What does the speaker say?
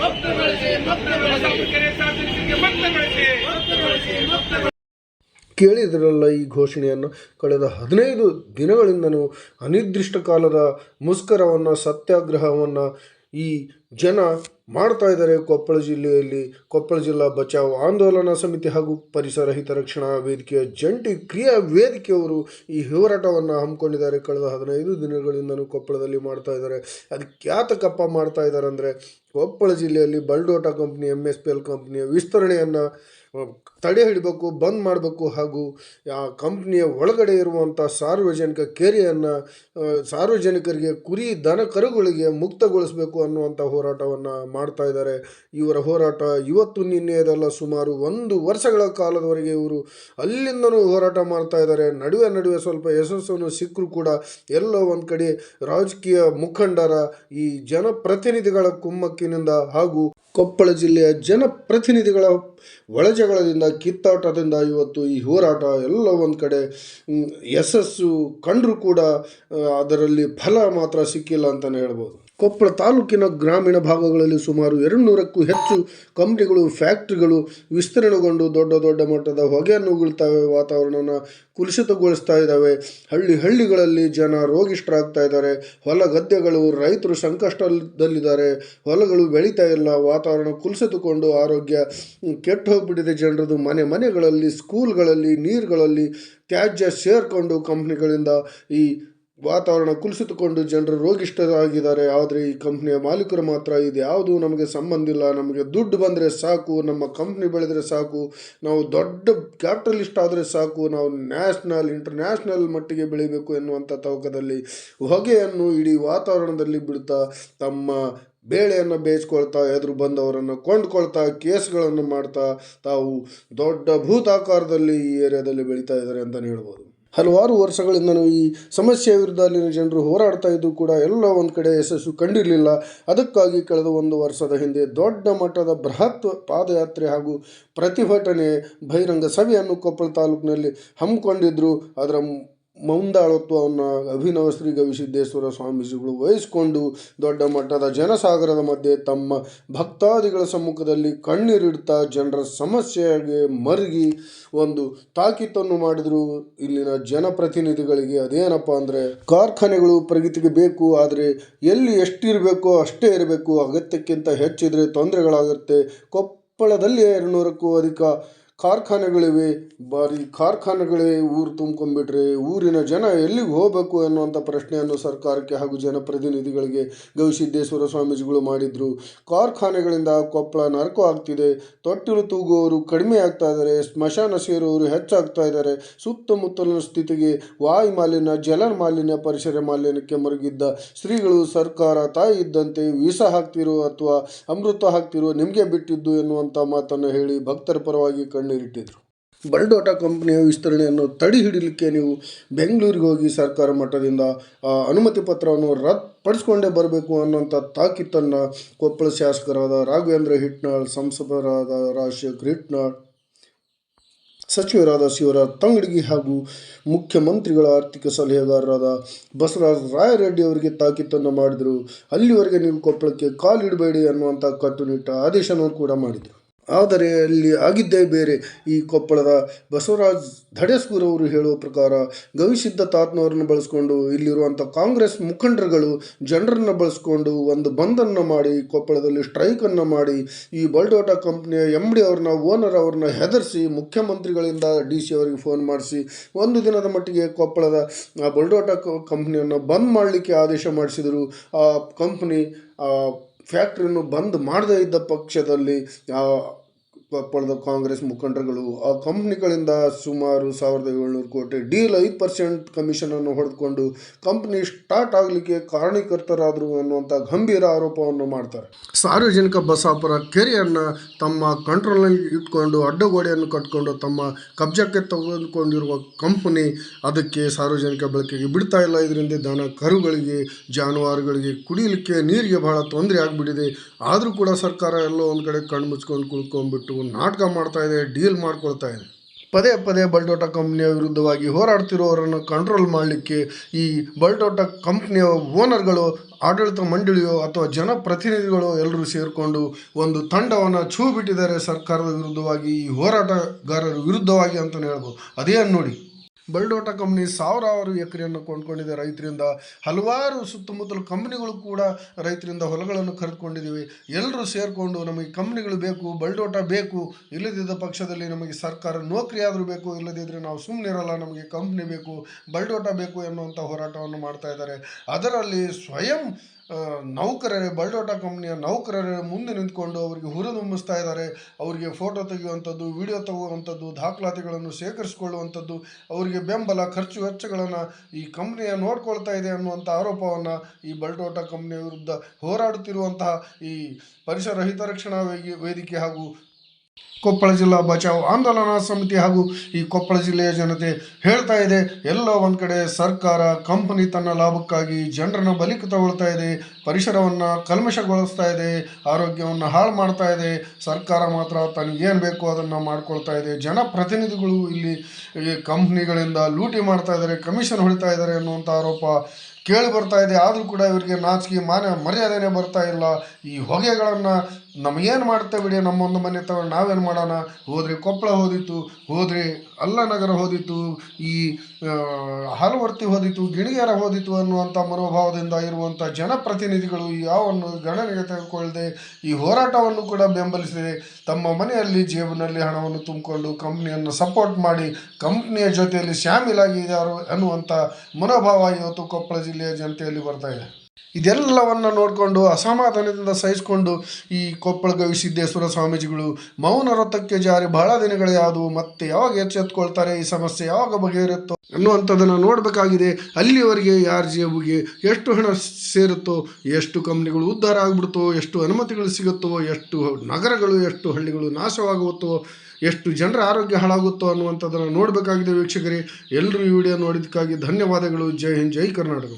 ಮುಕ್ತಗೊಳಿಸಿ ಕೇಳಿದ್ರಲ್ಲ ಈ ಘೋಷಣೆಯನ್ನು ಕಳೆದ ಹದಿನೈದು ದಿನಗಳಿಂದನೂ ಅನಿರ್ದಿಷ್ಟ ಕಾಲದ ಮುಷ್ಕರವನ್ನು ಸತ್ಯಾಗ್ರಹವನ್ನು ಈ ಜನ ಮಾಡ್ತಾ ಇದ್ದಾರೆ ಕೊಪ್ಪಳ ಜಿಲ್ಲೆಯಲ್ಲಿ. ಕೊಪ್ಪಳ ಜಿಲ್ಲಾ ಬಚಾವ್ ಆಂದೋಲನ ಸಮಿತಿ ಹಾಗೂ ಪರಿಸರ ಹಿತರಕ್ಷಣಾ ವೇದಿಕೆಯ ಜಂಟಿ ಕ್ರಿಯಾ ವೇದಿಕೆಯವರು ಈ ಹೋರಾಟವನ್ನು ಹಮ್ಮಿಕೊಂಡಿದ್ದಾರೆ. ಕಳೆದ ಹದಿನೈದು ದಿನಗಳಿಂದಲೂ ಕೊಪ್ಪಳದಲ್ಲಿ ಮಾಡ್ತಾ ಇದ್ದಾರೆ. ಅದಕ್ಕೆ ಯಾತಕಪ್ಪ ಮಾಡ್ತಾ ಇದ್ದಾರೆ ಅಂದರೆ ಕೊಪ್ಪಳ ಜಿಲ್ಲೆಯಲ್ಲಿ Baldota company M S P L ಕಂಪ್ನಿಯ ವಿಸ್ತರಣೆಯನ್ನು ತಡೆ ಹಿಡಬೇಕು, ಬಂದ್ ಮಾಡಬೇಕು ಹಾಗೂ ಆ ಕಂಪ್ನಿಯ ಒಳಗಡೆ ಇರುವಂಥ ಸಾರ್ವಜನಿಕ ಕೆರೆಯನ್ನು ಸಾರ್ವಜನಿಕರಿಗೆ ಕುರಿ, ದನ ಕರುಗಳಿಗೆ ಮುಕ್ತಗೊಳಿಸಬೇಕು ಅನ್ನುವಂಥ ಹೋರಾಟವನ್ನು ಮಾಡ್ತಾ ಇದ್ದಾರೆ. ಇವರ ಹೋರಾಟ ಇವತ್ತು ನಿನ್ನೆದಲ್ಲ ಸುಮಾರು ಒಂದು ವರ್ಷಗಳ ಕಾಲದವರೆಗೆ ಇವರು ಅಲ್ಲಿಂದನೂ ಹೋರಾಟ ಮಾಡ್ತಾ ಇದ್ದಾರೆ. ನಡುವೆ ನಡುವೆ ಸ್ವಲ್ಪ ಯಶಸ್ಸನ್ನು ಸಿಕ್ಕರೂ ಕೂಡ ಎಲ್ಲೋ ಒಂದು ಕಡೆ ರಾಜಕೀಯ ಮುಖಂಡರ ಈ ಜನಪ್ರತಿನಿಧಿಗಳ ಕುಮ್ಮಕ್ಕಿನಿಂದ ಹಾಗೂ ಕೊಪ್ಪಳ ಜಿಲ್ಲೆಯ ಜನಪ್ರತಿನಿಧಿಗಳ ಒಳಜಗಳದಿಂದ ಕಿತ್ತಾಟದಿಂದ ಇವತ್ತು ಈ ಹೋರಾಟ ಎಲ್ಲ ಒಂದು ಕಡೆ ಯಶಸ್ಸು ಕಂಡರೂ ಕೂಡ ಅದರಲ್ಲಿ ಫಲ ಮಾತ್ರ ಸಿಕ್ಕಿಲ್ಲ ಅಂತಲೇ ಹೇಳ್ಬೋದು. ಕೊಪ್ಪಳ ತಾಲೂಕಿನ ಗ್ರಾಮೀಣ ಭಾಗಗಳಲ್ಲಿ ಸುಮಾರು ಎರಡು ನೂರಕ್ಕೂ ಹೆಚ್ಚು ಕಂಪ್ನಿಗಳು ಫ್ಯಾಕ್ಟ್ರಿಗಳು ವಿಸ್ತರಣೆಗೊಂಡು ದೊಡ್ಡ ದೊಡ್ಡ ಮಟ್ಟದ ಹೊಗೆಯನ್ನು ಉಗುಳ್ತವೆ. ವಾತಾವರಣನ ಕುಲುಷಿತಗೊಳಿಸ್ತಾ ಇದ್ದಾವೆ. ಹಳ್ಳಿ ಹಳ್ಳಿಗಳಲ್ಲಿ ಜನ ರೋಗಿಷ್ಠರಾಗ್ತಾ ಇದ್ದಾರೆ. ಹೊಲ ಗದ್ದೆಗಳು, ರೈತರು ಸಂಕಷ್ಟದಲ್ಲಿದ್ದಾರೆ. ಹೊಲಗಳು ಬೆಳೀತಾ ಇಲ್ಲ. ವಾತಾವರಣ ಕುಲುಸಿತುಕೊಂಡು ಆರೋಗ್ಯ ಕೆಟ್ಟು ಹೋಗ್ಬಿಟ್ಟಿದೆ. ಜನರದು ಮನೆ ಮನೆಗಳಲ್ಲಿ, ಸ್ಕೂಲ್ಗಳಲ್ಲಿ, ನೀರುಗಳಲ್ಲಿ ತ್ಯಾಜ್ಯ ಸೇರಿಕೊಂಡು ಕಂಪ್ನಿಗಳಿಂದ ಈ ವಾತಾವರಣ ಕುಲಿಸಿತುಕೊಂಡು ಜನರು ರೋಗಿಷ್ಠರಾಗಿದ್ದಾರೆ, ಆದರೆ ಈ ಕಂಪ್ನಿಯ ಮಾಲೀಕರು ಮಾತ್ರ ಇದು ಯಾವುದು ನಮಗೆ ಸಂಬಂಧ ಇಲ್ಲ. ನಮಗೆ ದುಡ್ಡು ಬಂದರೆ ಸಾಕು, ನಮ್ಮ ಕಂಪ್ನಿ ಬೆಳೆದರೆ ಸಾಕು, ನಾವು ದೊಡ್ಡ ಕ್ಯಾಪಿಟಲಿಸ್ಟ್ ಆದರೆ ಸಾಕು, ನಾವು ನ್ಯಾಷನಲ್, ಇಂಟರ್ನ್ಯಾಷನಲ್ ಮಟ್ಟಿಗೆ ಬೆಳಿಬೇಕು ಎನ್ನುವಂಥ ತವಕದಲ್ಲಿ ಹೊಗೆಯನ್ನು ಇಡೀ ವಾತಾವರಣದಲ್ಲಿ ಬಿಡ್ತಾ ತಮ್ಮ ಬೇಳೆಯನ್ನು ಬೇಯಿಸ್ಕೊಳ್ತಾ, ಎದುರು ಬಂದವರನ್ನು ಕೊಂಡ್ಕೊಳ್ತಾ, ಕೇಸ್ಗಳನ್ನು ಮಾಡ್ತಾ ತಾವು ದೊಡ್ಡ ಭೂತಾಕಾರದಲ್ಲಿ ಈ ಏರಿಯಾದಲ್ಲಿ ಬೆಳೀತಾ ಇದ್ದಾರೆ ಅಂತಲೇ ಹೇಳ್ಬೋದು. ಹಲವಾರು ವರ್ಷಗಳಿಂದ ಈ ಸಮಸ್ಯೆಯ ವಿರುದ್ಧ ಅಲ್ಲಿನ ಜನರು ಹೋರಾಡ್ತಾ ಇದ್ದು ಕೂಡ ಎಲ್ಲ ಒಂದು ಕಡೆ ಯಶಸ್ಸು ಕಂಡಿರಲಿಲ್ಲ. ಅದಕ್ಕಾಗಿ ಕಳೆದ ಒಂದು ವರ್ಷದ ಹಿಂದೆ ದೊಡ್ಡ ಮಟ್ಟದ ಬೃಹತ್ ಪಾದಯಾತ್ರೆ ಹಾಗೂ ಪ್ರತಿಭಟನೆ ಬಹಿರಂಗ ಸಭೆಯನ್ನು ಕೊಪ್ಪಳ ತಾಲೂಕಿನಲ್ಲಿ ಹಮ್ಮಿಕೊಂಡಿದ್ದರು ಅದರ ಮುಂದಾಳತ್ವವನ್ನು ಅಭಿನವ ಶ್ರೀ ಗವಿಸಿದ್ದೇಶ್ವರ ಸ್ವಾಮೀಜಿಗಳು ವಹಿಸಿಕೊಂಡು ದೊಡ್ಡ ಮಟ್ಟದ ಜನಸಾಗರದ ಮಧ್ಯೆ ತಮ್ಮ ಭಕ್ತಾದಿಗಳ ಸಮ್ಮುಖದಲ್ಲಿ ಕಣ್ಣೀರಿಡ್ತಾ ಜನರ ಸಮಸ್ಯೆಗೆ ಮರುಗಿ ಒಂದು ತಾಕೀತನ್ನು ಮಾಡಿದರು. ಇಲ್ಲಿನ ಜನಪ್ರತಿನಿಧಿಗಳಿಗೆ ಅದೇನಪ್ಪ ಅಂದರೆ ಕಾರ್ಖಾನೆಗಳು ಪ್ರಗತಿಗೆ ಬೇಕು, ಆದರೆ ಎಲ್ಲಿ ಎಷ್ಟಿರಬೇಕೋ ಅಷ್ಟೇ ಇರಬೇಕು. ಅಗತ್ಯಕ್ಕಿಂತ ಹೆಚ್ಚಿದ್ರೆ ತೊಂದರೆಗಳಾಗುತ್ತೆ. ಕೊಪ್ಪಳದಲ್ಲಿ ಎರಡು ನೂರಕ್ಕೂ ಅಧಿಕ ಕಾರ್ಖಾನೆಗಳಿವೆ. ಬಾರಿ ಕಾರ್ಖಾನೆಗಳೇ ಊರು ತುಂಬ್ಕೊಂಡ್ಬಿಟ್ರೆ ಊರಿನ ಜನ ಎಲ್ಲಿಗೆ ಹೋಗಬೇಕು ಅನ್ನುವಂಥ ಪ್ರಶ್ನೆಯನ್ನು ಸರ್ಕಾರಕ್ಕೆ ಹಾಗೂ ಜನಪ್ರತಿನಿಧಿಗಳಿಗೆ ಗವಿಸಿದ್ದೇಶ್ವರ ಸ್ವಾಮೀಜಿಗಳು ಮಾಡಿದರು. ಕಾರ್ಖಾನೆಗಳಿಂದ ಕೊಪ್ಪಳ ನರಕ ಆಗ್ತಿದೆ. ತೊಟ್ಟಿಲು ತೂಗುವವರು ಕಡಿಮೆ ಆಗ್ತಾ ಇದ್ದಾರೆ. ಸ್ಮಶಾನ ಸೇರುವವರು ಹೆಚ್ಚಾಗ್ತಾ ಇದ್ದಾರೆ. ಸುತ್ತಮುತ್ತಲಿನ ಸ್ಥಿತಿಗೆ ವಾಯು ಮಾಲಿನ್ಯ, ಜಲ ಮಾಲಿನ್ಯ, ಪರಿಸರ ಮಾಲಿನ್ಯಕ್ಕೆ ಮರುಗಿದ್ದ ಶ್ರೀಗಳು ಸರ್ಕಾರ ತಾಯಿ ಇದ್ದಂತೆ ವೀಸ ಹಾಕ್ತಿರೋ ಅಥವಾ ಅಮೃತ ಹಾಕ್ತಿರೋ ನಿಮಗೆ ಬಿಟ್ಟಿದ್ದು ಎನ್ನುವಂಥ ಮಾತನ್ನು ಹೇಳಿ ಭಕ್ತರ ಪರವಾಗಿ ಕಣ್ಣೀರಿಟ್ಟಿದ್ರು. ಬಲ್ಡೋಟಾ ಕಂಪನಿಯ ವಿಸ್ತರಣೆಯನ್ನು ತಡೆ ಹಿಡಿಲಿಕ್ಕೆ ನೀವು ಬೆಂಗಳೂರಿಗೆ ಹೋಗಿ ಸರ್ಕಾರ ಮಟ್ಟದಿಂದ ಅನುಮತಿ ಪತ್ರವನ್ನು ರದ್ದುಪಡಿಸ್ಕೊಂಡೇ ಬರಬೇಕು ಅನ್ನೋಂಥ ತಾಕೀತನ್ನು ಕೊಪ್ಪಳ ಶಾಸಕರಾದ ರಾಘವೇಂದ್ರ ಹಿಟ್ನಾಳ್, ಸಂಸದರಾದ ರಾಜಶೇಖರ್ ಹಿಟ್ನಾಳ್, ಸಚಿವರಾದ ಶಿವರಾಜ್ ತಂಗಡಗಿ ಹಾಗೂ ಮುಖ್ಯಮಂತ್ರಿಗಳ ಆರ್ಥಿಕ ಸಲಹೆಗಾರರಾದ ಬಸವರಾಜ ರಾಯರೆಡ್ಡಿ ಅವರಿಗೆ ತಾಕೀತನ್ನು ಮಾಡಿದರು. ಅಲ್ಲಿವರೆಗೆ ನೀವು ಕೊಪ್ಪಳಕ್ಕೆ ಕಾಲಿಡಬೇಡಿ ಅನ್ನುವಂಥ ಕಟ್ಟುನಿಟ್ಟ ಆದೇಶವನ್ನು ಕೂಡ ಮಾಡಿದರು. ಆದರೆ ಅಲ್ಲಿ ಆಗಿದ್ದೇ ಬೇರೆ. ಈ ಕೊಪ್ಪಳದ ಬಸವರಾಜ್ ಧಡೆಸ್ಕೂರವರು ಹೇಳುವ ಪ್ರಕಾರ, ಗವಿಸಿದ್ಧ ತಾತ್ನವರನ್ನು ಬಳಸ್ಕೊಂಡು ಇಲ್ಲಿರುವಂಥ ಕಾಂಗ್ರೆಸ್ ಮುಖಂಡರುಗಳು ಜನರನ್ನು ಬಳಸ್ಕೊಂಡು ಒಂದು ಬಂದನ್ನು ಮಾಡಿ, ಕೊಪ್ಪಳದಲ್ಲಿ ಸ್ಟ್ರೈಕನ್ನು ಮಾಡಿ, ಈ ಬಲ್ಡೋಟಾ ಕಂಪ್ನಿಯ ಎಂ ಡಿ ಅವ್ರನ್ನ, ಓನರ್ ಅವ್ರನ್ನ ಹೆದರಿಸಿ, ಮುಖ್ಯಮಂತ್ರಿಗಳಿಂದ ಡಿ ಸಿ ಅವರಿಗೆ ಫೋನ್ ಮಾಡಿಸಿ, ಒಂದು ದಿನದ ಮಟ್ಟಿಗೆ ಕೊಪ್ಪಳದ ಬಲ್ಡೋಟಾ ಕಂಪ್ನಿಯನ್ನು ಬಂದ್ ಮಾಡಲಿಕ್ಕೆ ಆದೇಶ ಮಾಡಿಸಿದರು. ಆ ಕಂಪ್ನಿ ಫ್ಯಾಕ್ಟ್ರಿಯನ್ನು ಬಂದ್ ಮಾಡದೇ ಇದ್ದ ಪಕ್ಷದಲ್ಲಿ ಕೊಪ್ಪಳದ ಕಾಂಗ್ರೆಸ್ ಮುಖಂಡರುಗಳು, ಆ ಕಂಪ್ನಿಗಳಿಂದ ಸುಮಾರು ಸಾವಿರದ ಏಳ್ನೂರು ಕೋಟಿ ಡೀಲ್ ಐದು ಪರ್ಸೆಂಟ್ ಕಮಿಷನನ್ನು ಹೊಡೆದುಕೊಂಡು ಕಂಪ್ನಿ ಸ್ಟಾರ್ಟ್ ಆಗಲಿಕ್ಕೆ ಕಾರಣೀಕರ್ತರಾದರು ಅನ್ನುವಂಥ ಗಂಭೀರ ಆರೋಪವನ್ನು ಮಾಡ್ತಾರೆ. ಸಾರ್ವಜನಿಕ ಬಸಾಪುರ ಕೆರೆಯನ್ನು ತಮ್ಮ ಕಂಟ್ರೋಲ್ನಲ್ಲಿ ಇಟ್ಕೊಂಡು ಅಡ್ಡಗೋಡೆಯನ್ನು ಕಟ್ಕೊಂಡು ತಮ್ಮ ಕಬ್ಜಕ್ಕೆ ತೆಗೆದುಕೊಂಡಿರುವ ಕಂಪನಿ ಅದಕ್ಕೆ ಸಾರ್ವಜನಿಕ ಬಳಕೆಗೆ ಬಿಡ್ತಾ ಇಲ್ಲ. ಇದರಿಂದ ದನ ಕರುಗಳಿಗೆ, ಜಾನುವಾರುಗಳಿಗೆ ಕುಡಿಯಲಿಕ್ಕೆ ನೀರಿಗೆ ಬಹಳ ತೊಂದರೆ ಆಗಿಬಿಟ್ಟಿದೆ. ಆದರೂ ಕೂಡ ಸರ್ಕಾರ ಎಲ್ಲೋ ಒಂದು ಕಡೆ ಕಣ್ಣು ಮುಚ್ಕೊಂಡು ನಾಟಕ ಮಾಡ್ತಾ ಇದೆ ಡೀಲ್ ಮಾಡ್ಕೊಳ್ತಾ ಇದೆ. ಪದೇ ಪದೇ ಬಲ್ಟೋಟ ಕಂಪ್ನಿಯ ವಿರುದ್ಧವಾಗಿ ಹೋರಾಡ್ತಿರೋರನ್ನು ಕಂಟ್ರೋಲ್ ಮಾಡಲಿಕ್ಕೆ ಈ ಬಲ್ಟೋಟ ಕಂಪ್ನಿಯ ಓನರ್ಗಳು ಆಡಳಿತ ಮಂಡಳಿಯೋ ಅಥವಾ ಜನಪ್ರತಿನಿಧಿಗಳು ಎಲ್ಲರೂ ಸೇರಿಕೊಂಡು ಒಂದು ತಂಡವನ್ನು ಛೂ ಬಿಟ್ಟಿದ್ದಾರೆ ಸರ್ಕಾರದ ವಿರುದ್ಧವಾಗಿ, ಈ ಹೋರಾಟಗಾರರ ವಿರುದ್ಧವಾಗಿ ಅಂತಲೇ ಹೇಳ್ಬೋದು. ಅದೇ ನೋಡಿ? ಬಲ್ಡೋಟ ಕಂಪ್ನಿ ಸಾವಿರಾರು ಎಕರೆಯನ್ನು ಕೊಂಡ್ಕೊಂಡಿದೆ. ರೈತರಿಂದ ಹಲವಾರು ಸುತ್ತಮುತ್ತಲು ಕಂಪ್ನಿಗಳು ಕೂಡ ರೈತರಿಂದ ಹೊಲಗಳನ್ನು ಕರೆದುಕೊಂಡಿದ್ದೀವಿ. ಎಲ್ಲರೂ ಸೇರಿಕೊಂಡು ನಮಗೆ ಕಂಪ್ನಿಗಳು ಬೇಕು ಬಲ್ಡೋಟ ಬೇಕು. ಇಲ್ಲದಿದ್ದ ಪಕ್ಷದಲ್ಲಿ ನಮಗೆ ಸರ್ಕಾರ ನೌಕರಿ ಆದರೂ ಬೇಕು ಇಲ್ಲದಿದ್ದರೆ ನಾವು ಸುಮ್ಮನೆ ಇರಲ್ಲ, ನಮಗೆ ಕಂಪ್ನಿ ಬೇಕು ಬಲ್ಡೋಟ ಬೇಕು ಎನ್ನುವಂಥ ಹೋರಾಟವನ್ನು ಮಾಡ್ತಾ ಇದ್ದಾರೆ. ಅದರಲ್ಲಿ ಸ್ವಯಂ ನೌಕರರೇ, ಬಲ್ಡೋಟಾ ಕಂಪ್ನಿಯ ನೌಕರರೇ ಮುಂದೆ ನಿಂತ್ಕೊಂಡು ಅವರಿಗೆ ಹುರಿದುಂಬಿಸ್ತಾ ಇದ್ದಾರೆ. ಅವರಿಗೆ ಫೋಟೋ ತೆಗೆಯುವಂಥದ್ದು, ವಿಡಿಯೋ ತಗೋವಂಥದ್ದು ದಾಖಲಾತಿಗಳನ್ನು ಶೇಖರಿಸಿಕೊಳ್ಳುವಂಥದ್ದು, ಅವರಿಗೆ ಬೆಂಬಲ, ಖರ್ಚು, ವೆಚ್ಚಗಳನ್ನು ಈ ಕಂಪ್ನಿಯ ನೋಡ್ಕೊಳ್ತಾ ಇದೆ ಅನ್ನುವಂಥ ಆರೋಪವನ್ನು ಈ ಬಲ್ಡೋಟಾ ಕಂಪ್ನಿಯ ವಿರುದ್ಧ ಹೋರಾಡುತ್ತಿರುವಂತಹ ಈ ಪರಿಸರ ಹಿತರಕ್ಷಣಾ ವೇದಿಕೆ ಹಾಗೂ ಕೊಪ್ಪಳ ಜಿಲ್ಲಾ ಬಚಾವ್ ಆಂದೋಲನ ಸಮಿತಿ ಹಾಗೂ ಈ ಕೊಪ್ಪಳ ಜಿಲ್ಲೆಯ ಜನತೆ ಹೇಳ್ತಾ ಇದೆ, ಎಲ್ಲ ಒಂದು ಕಡೆ ಸರ್ಕಾರ ಕಂಪನಿ ತನ್ನ ಲಾಭಕ್ಕಾಗಿ ಜನರನ್ನ ಬಲಿಕ ತಗೊಳ್ತಾ ಇದೆ, ಪರಿಸರವನ್ನು ಕಲ್ಮಶಗೊಳಿಸ್ತಾ ಇದೆ, ಆರೋಗ್ಯವನ್ನು ಹಾಳು ಮಾಡ್ತಾ ಇದೆ, ಸರ್ಕಾರ ಮಾತ್ರ ತನಗೇನು ಬೇಕೋ ಅದನ್ನು ಮಾಡ್ಕೊಳ್ತಾ ಇದೆ, ಜನಪ್ರತಿನಿಧಿಗಳು ಇಲ್ಲಿ ಕಂಪ್ನಿಗಳಿಂದ ಲೂಟಿ ಮಾಡ್ತಾ ಇದ್ದಾರೆ, ಕಮಿಷನ್ ಹೊಡಿತಾ ಇದ್ದಾರೆ ಅನ್ನುವಂಥ ಆರೋಪ ಕೇಳಿ ಬರ್ತಾ ಇದೆ, ಆದರೂ ಕೂಡ ಇವರಿಗೆ ನಾಚಿಕೆ ಮಾನ ಮರ್ಯಾದೆನೇ ಬರ್ತಾ ಇಲ್ಲ, ಈ ಹೊಗೆಗಳನ್ನು ನಮಗೇನು ಮಾಡ್ತೇವೆ ಬಿಡಿ ನಮ್ಮೊಂದು ಮನೆ ತಗೊಂಡು ನಾವೇನು ಮಾಡೋಣ? ಹೋದ್ರೆ ಕೊಪ್ಪಳ ಹೋದಿತ್ತು, ಹೋದ್ರೆ ಅಲ್ಲನಗರ ಹೋದಿತ್ತು, ಈ ಹಲವರ್ತಿ ಹೋದಿತ್ತು, ಗಿಣಿಗೇರ ಹೋದಿತ್ತು ಅನ್ನುವಂಥ ಮನೋಭಾವದಿಂದ ಇರುವಂಥ ಜನಪ್ರತಿನಿಧಿಗಳು ಯಾವನ್ನು ಗಣನೆಗೆ ತೆಗೆದುಕೊಳ್ಳದೆ ಈ ಹೋರಾಟವನ್ನು ಕೂಡ ಬೆಂಬಲಿಸಿದೆ ತಮ್ಮ ಮನೆಯಲ್ಲಿ ಜೇಬಿನಲ್ಲಿ ಹಣವನ್ನು ತುಂಬಿಕೊಂಡು ಕಂಪ್ನಿಯನ್ನು ಸಪೋರ್ಟ್ ಮಾಡಿ ಕಂಪ್ನಿಯ ಜೊತೆಯಲ್ಲಿ ಶ್ಯಾಮಿಲಾಗಿದ್ದಾರೆ ಅನ್ನುವಂಥ ಮನೋಭಾವ ಇವತ್ತು ಕೊಪ್ಪಳ ಜಿಲ್ಲೆಯ ಜನತೆಯಲ್ಲಿ ಬರ್ತಾ ಇದೆ. ಇದೆಲ್ಲವನ್ನು ನೋಡಿಕೊಂಡು ಅಸಮಾಧಾನದಿಂದ ಸಹಿಸಿಕೊಂಡು ಈ ಕೊಪ್ಪಳ ಗವಿಸಿದ್ದೇಶ್ವರ ಸ್ವಾಮೀಜಿಗಳು ಮೌನ ವ್ರತಕ್ಕೆ ಜಾರಿ ಬಹಳ ದಿನಗಳು ಯಾವುವು ಮತ್ತೆ ಯಾವಾಗ ಎಚ್ಚೆತ್ಕೊಳ್ತಾರೆ? ಈ ಸಮಸ್ಯೆ ಯಾವಾಗ ಬಗೆಹರುತ್ತೋ ಅನ್ನುವಂಥದ್ದನ್ನು ನೋಡಬೇಕಾಗಿದೆ. ಅಲ್ಲಿವರೆಗೆ ಯಾರ ಜೇಬುಗೆ ಎಷ್ಟು ಹಣ ಸೇರುತ್ತೋ, ಎಷ್ಟು ಕಂಪ್ನಿಗಳು ಉದ್ಧಾರ ಆಗ್ಬಿಡ್ತೋ, ಎಷ್ಟು ಅನುಮತಿಗಳು ಸಿಗುತ್ತೋ, ಎಷ್ಟು ನಗರಗಳು, ಎಷ್ಟು ಹಳ್ಳಿಗಳು ನಾಶವಾಗುತ್ತೋ, ಎಷ್ಟು ಜನರ ಆರೋಗ್ಯ ಹಾಳಾಗುತ್ತೋ ಅನ್ನುವಂಥದ್ದನ್ನು ನೋಡಬೇಕಾಗಿದೆ ವೀಕ್ಷಕರೇ. ಎಲ್ಲರೂ ಈ ವಿಡಿಯೋ ನೋಡಿದ್ದಕ್ಕಾಗಿ ಧನ್ಯವಾದಗಳು. ಜೈ ಹಿಂದ್, ಜೈ ಕರ್ನಾಟಕ.